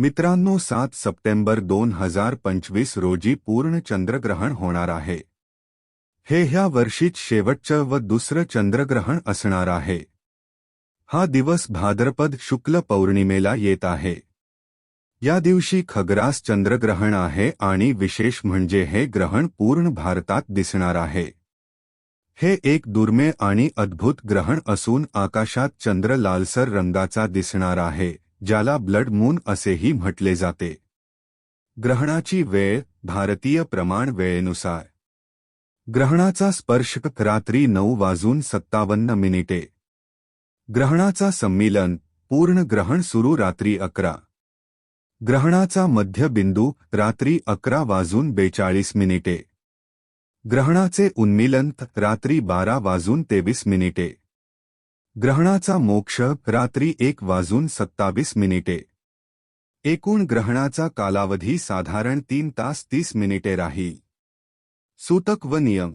मित्रांनो सात सप्टेंबर दोन हजार पंचवीस रोजी पूर्ण चंद्रग्रहण होणार आहे. हे ह्या वर्षीच शेवटचं व दुसरं चंद्रग्रहण असणार आहे. हा दिवस भाद्रपद शुक्ल पौर्णिमेला येत आहे. या दिवशी खग्रास चंद्रग्रहण आहे आणि विशेष म्हणजे हे ग्रहण पूर्ण भारतात दिसणार आहे. हे एक दुर्मे आणि अद्भुत ग्रहण असून आकाशात चंद्र लालसर रंगाचा दिसणार आहे. ज्याला ब्लड मून असेही म्हटले जाते. ग्रहणाची वेळ भारतीय प्रमाण वेळेनुसार. ग्रहणाचा स्पर्श रात्री नऊ वाजून सत्तावन्न मिनिटे. ग्रहणाचा संमिलन पूर्ण ग्रहण सुरू रात्री अकरा. ग्रहणाचा मध्यबिंदू रात्री अकरा वाजून बेचाळीस मिनिटे. ग्रहणाचे उन्मिलन रात्री बारा वाजून तेवीस मिनिटे. ग्रहणाचा मोक्ष रात्री एक वाजून सत्तावीस मिनिटे. एकूण ग्रहणाचा कालावधी साधारण तीन तास तीस मिनिटे राहील सूतक व नियम.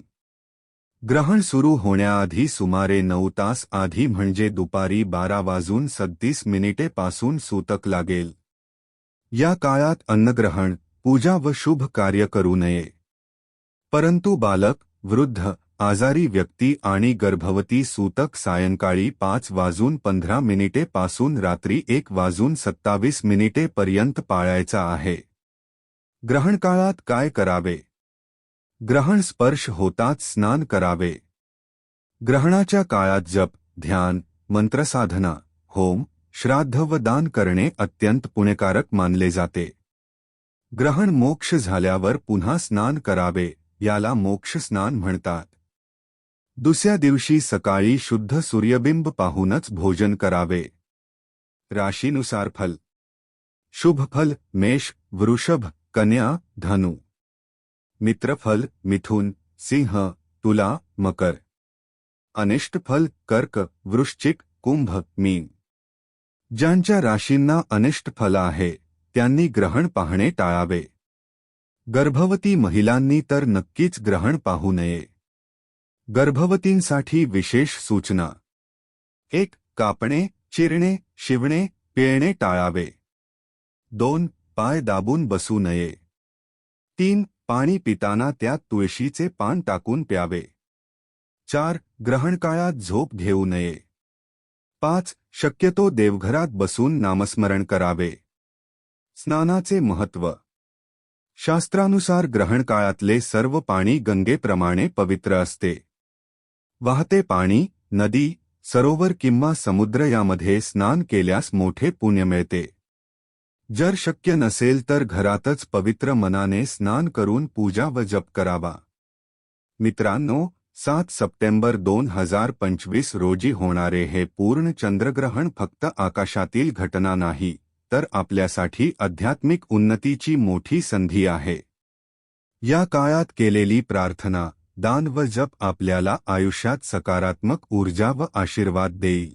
ग्रहण सुरू होण्याआधी सुमारे नऊ तास आधी म्हणजे दुपारी बारा वाजून सत्तीस मिनिटे पासून सूतक लागेल. या काळात अन्नग्रहण पूजा व शुभ कार्य करू नये. परंतु बालक वृद्ध आजारी व्यक्ती आणि गर्भवती सूतक सायंकाळी पाच वाजून पंधरा मिनिटे पासून रात्री एक वाजून सत्तावीस मिनिटे पर्यंत पाळायचा आहे. ग्रहण काळात काय करावे? ग्रहण स्पर्श होताच स्नान करावे. ग्रहणाच्या काळात जप ध्यान मंत्रसाधना होम श्राद्ध व दान करणे अत्यंत पुण्यकारक मानले जाते. ग्रहण मोक्ष झाल्यावर पुन्हा स्नान करावे याला मोक्ष स्नान म्हणतात. दुसऱ्या दिवशी सकाळी शुद्ध सूर्यबिंब पाहूनच भोजन करावे. राशीनुसार फल. शुभफल मेष वृषभ कन्या धनु. मित्रफल मिथुन सिंह तुला मकर. अनिष्टफल कर्क वृश्चिक कुंभ मीन. ज्यांच्या राशींना अनिष्ट फल आहे त्यांनी ग्रहण पाहणे टाळावे. गर्भवती महिलांनी तर नक्कीच ग्रहण पाहू नये. गर्भवतींसाठी विशेष सूचना. एक कापणे चिरणे शिवणे पिळणे टाळावे. दोन पाय दाबून बसू नये. तीन पाणी पिताना त्यात तुळशीचे पान टाकून प्यावे. चार ग्रहणकाळात झोप घेऊ नये. पाच शक्यतो देवघरात बसून नामस्मरण करावे. स्नानाचे महत्त्व. शास्त्रानुसार ग्रहणकाळातले सर्व पाणी गंगेप्रमाणे पवित्र असते. वाहते पाणी नदी सरोवर किंवा समुद्र यामध्ये स्नान केल्यास मोठे पुण्य मिळते. जर शक्य नसेल तर घरातच पवित्र मनाने स्नान करून पूजा व जप करावा. मित्रांनो सात सप्टेंबर दोन हजार पंचवीस रोजी होणारे हे पूर्ण चंद्रग्रहण फक्त आकाशातील घटना नाही तर आपल्यासाठी आध्यात्मिक उन्नतीची मोठी संधी आहे. या काळात केलेली प्रार्थना दान व जप आपल्याला आयुष्यात सकारात्मक ऊर्जा व आशीर्वाद देईल.